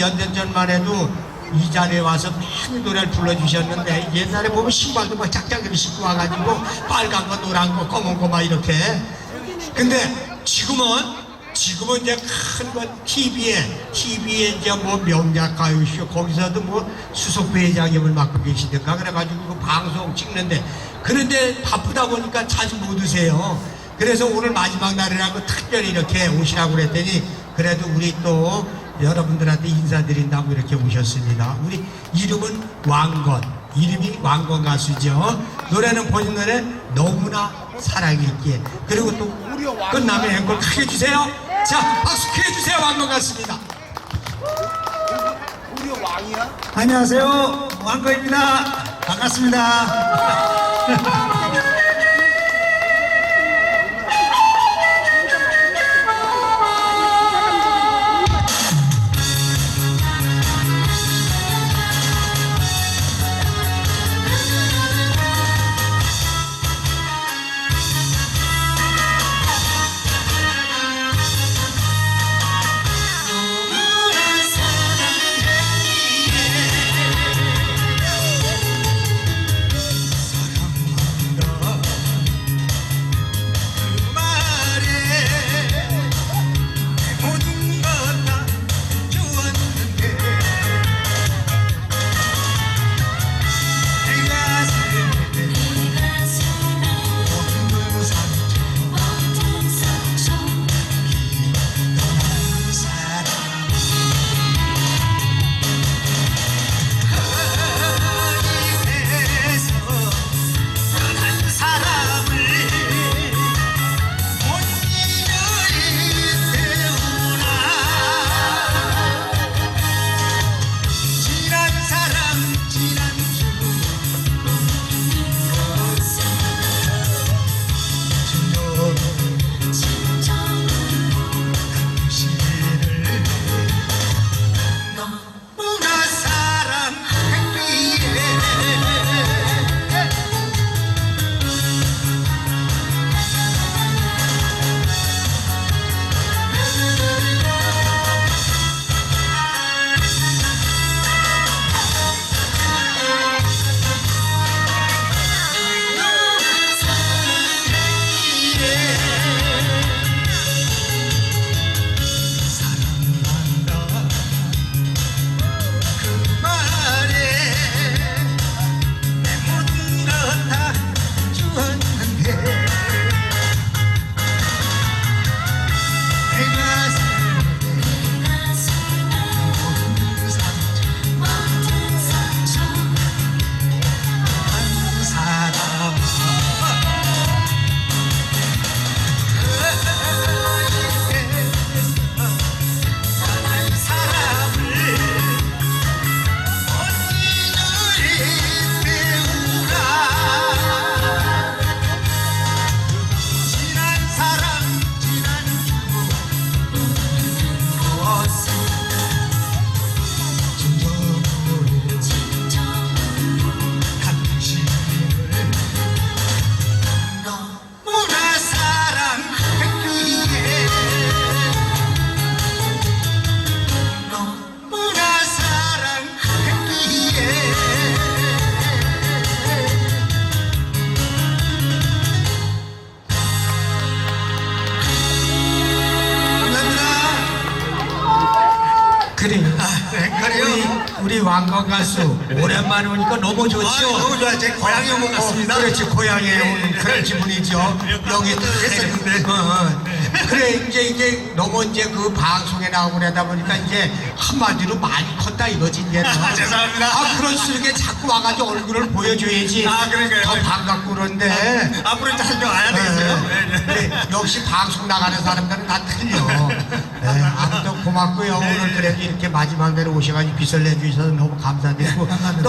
연년 전만 해도 이 자리에 와서 많이 노래를 불러주셨는데 옛날에 보면 신발도 막 짝짝이 신고 와가지고 빨간 거 노란 거 검은 거 막 이렇게 근데 지금은 지금은 이제 큰거 TV에 TV에 이제 뭐 명작 가요쇼 거기서도 뭐 수석 부회장님을 맡고 계시든가 그래가지고 그 방송 찍는데 그런데 바쁘다 보니까 자주 못 오세요. 그래서 오늘 마지막 날이라고 특별히 이렇게 오시라고 그랬더니 그래도 우리 또 여러분들한테 인사드린다고 이렇게 오셨습니다. 우리 이름은 왕건. 이름이 왕건 가수죠. 노래는 본인 노래 너무나 사랑이 있기에. 그리고 또 끝나면 앵콜 크게 주세요. 자, 박수 크게 주세요. 왕건 가수입니다. 우리 왕이야? 안녕하세요. 왕거입니다. 반갑습니다. 감사합니다. 그래. 앵콜이요? 우리, 우리 왕건 가수 오랜만에 오니까 너무 좋죠. 아, 너무 좋아요. 제 고향에 온 것 같습니다. 그렇지 고향에 온 그런 기분이죠. 여기 했었는데. 어, 어. 그래 이제 이제 너무 이제 그 방송에 나오고 그러다 보니까 이제 한마디로 많이 컸다 이거지 이제. 아, 죄송합니다. 아 그럴수록 자꾸 와가지고 얼굴을 보여줘야지. 아, 그러니까요. 더 반갑고 그런데. 앞으로 이제 한명 와야 되겠어요. 네, 네. 네, 역시 방송 나가는 사람들은 다 틀려. 네, 아무튼 고맙고요. 오늘 그래도 이렇게 마지막 날에 오셔가지고 빛을 내주셔서 너무 감사드리고 또